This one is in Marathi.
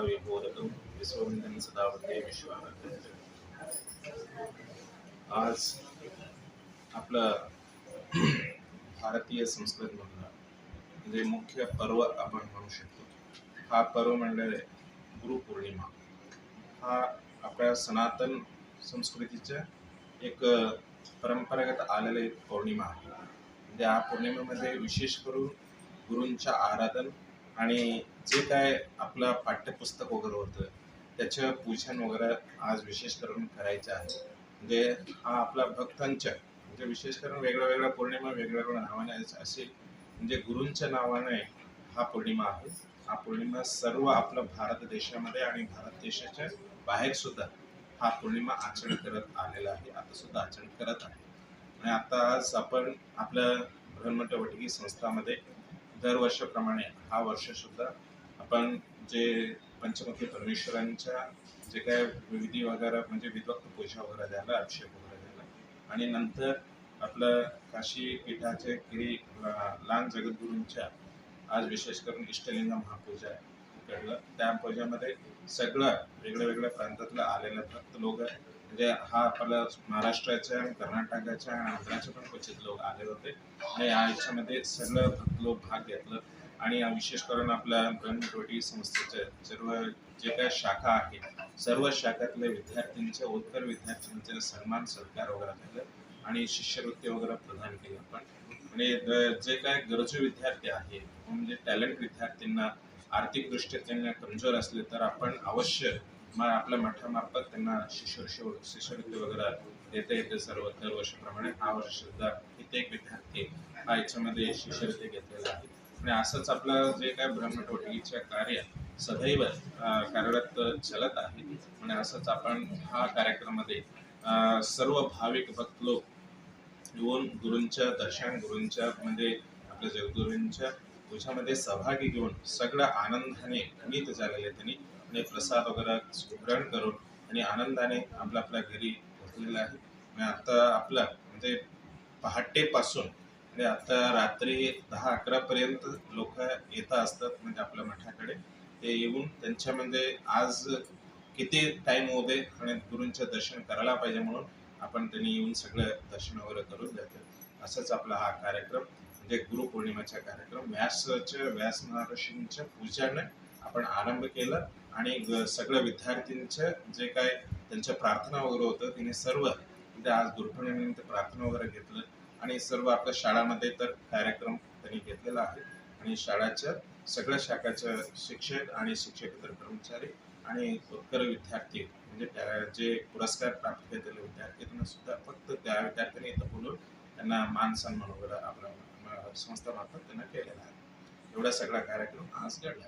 विबोधकम विश्ववंदन सदावते विश्वाराध्य आज आपलं भारतीय संस्कृतीमधला म्हणजे मुख्य पर्व आपण म्हणू शकतो हा पर्व म्हणजे गुरुपौर्णिमा. हा आपल्या सनातन संस्कृतीच्या एक परंपरागत आलेला एक पौर्णिमा. आहे म्हणजे या पौर्णिमेमध्ये विशेष करून गुरूंच्या आराधन आणि जे काय आपलं पाठ्यपुस्तक वगैरे होतं त्याचं पूजन वगैरे आज विशेष करून करायचं आहे. म्हणजे हा आपला भक्तांच्या म्हणजे विशेष करून वेगळ्या वेगळ्या पौर्णिमा वेगळ्या वेगळ्या नावाने असे म्हणजे गुरूंच्या नावाने हा पौर्णिमा आहे. हा पौर्णिमा सर्व आपल्या भारत देशामध्ये आणि भारत देशाच्या बाहेर सुद्धा हा पौर्णिमा आचरण करत आलेला आहे. आता सुद्धा आचरण करत आहे. आणि आता आज आपण आपल्या बृहन्मठ वटगी संस्थामध्ये दरवर्षाप्रमाणे हा वर्ष सुद्धा आपण जे पंचमुखी परमेश्वरांच्या जे काय विधी वगैरे म्हणजे विद्वक्त पूजा वगैरे द्यायला अभिषेक वगैरे द्यायला आणि नंतर आपलं काशी पीठाचे गिरी लहान जगद्गुरूंच्या आज विशेष करून इष्टलिंग महापूजा आहे. घडलं त्या पूजेमध्ये सगळं वेगळ्या वेगळ्या प्रांतातलं आलेलं भक्त लोक म्हणजे हा आपला महाराष्ट्राच्या कर्नाटकाच्या आणि आंध्राचे पण क्वचित लोक आले होते. आणि या याच्यामध्ये सगळं भक्त लोक भाग घेतलं. आणि विशेष करून आपल्या ब्रह्मटोटी संस्थेचे सर्व जे काही शाखा आहे सर्व शाखातले विद्यार्थ्यांचे उत्तर विद्यार्थ्यांचे सन्मान सत्कार वगैरे झालं. आणि शिष्यवृत्ती वगैरे प्रदान केली आपण. आणि जे काय गरजू विद्यार्थी आहे म्हणजे टॅलेंट विद्यार्थ्यांना आर्थिकदृष्ट्या त्यांना कमजोर असले तर आपण अवश्य मग आपल्या मठामार्फत त्यांना शिष्यवृत्ती शिष्यवृत्ती वगैरे देता येते सर्व दरवर्षीप्रमाणे हा वर्ष सुद्धा कित्येक विद्यार्थी हा याच्यामध्ये शिष्यवृत्ती घेतलेला आहे. आणि असंच आपलं जे काय ब्रह्मटोटीचं कार्य सदैव कार्यरत चालत आहे. आणि असंच आपण हा कार्यक्रमामध्ये सर्व भाविक भक्त लोक येऊन गुरूंच्या दर्शन गुरूंच्या म्हणजे आपल्या जगदुरूंच्या पूजामध्ये सहभागी घेऊन सगळं आनंदाने नीत झालेले त्यांनी आणि प्रसाद वगैरे ग्रहण करून आणि आनंदाने आपल्या आपल्या घरी पोहोचलेला आहे. आणि आता आपला म्हणजे पहाटेपासून म्हणजे आता रात्री दहा अकरापर्यंत लोक येत असतात म्हणजे आपल्या मठाकडे. ते येऊन त्यांच्यामध्ये म्हणजे आज किती टाइम होते आणि गुरूंचं दर्शन करायला पाहिजे म्हणून आपण त्यांनी येऊन सगळं दर्शन वगैरे करून जातो असंच आपला हा कार्यक्रम म्हणजे गुरुपौर्णिमेचा कार्यक्रम. व्यासच्या व्यास महर्षींच्या पूजाने आपण आरंभ केला आणि सगळ्या विद्यार्थ्यांचं जे काय त्यांच्या प्रार्थना वगैरे होतं तिने सर्व म्हणजे आज गुरुपौर्णिमेनिमित्त प्रार्थना वगैरे घेतलं आणि सर्व आपल्या शाळामध्ये तर कार्यक्रम त्यांनी घेतलेला आहे. आणि शाळाच्या सगळ्या शाखाच्या शिक्षक आणि शिक्षकेतर कर्मचारी आणि उत्कर विद्यार्थी म्हणजे त्या जे पुरस्कार प्राप्त केलेले विद्यार्थी त्यांना सुद्धा फक्त त्या विद्यार्थ्यांनी इथं बोलून त्यांना मान सन्मान वगैरे आपल्या संस्था मार्फत त्यांना केलेला आहे. एवढा सगळा कार्यक्रम आज घडला.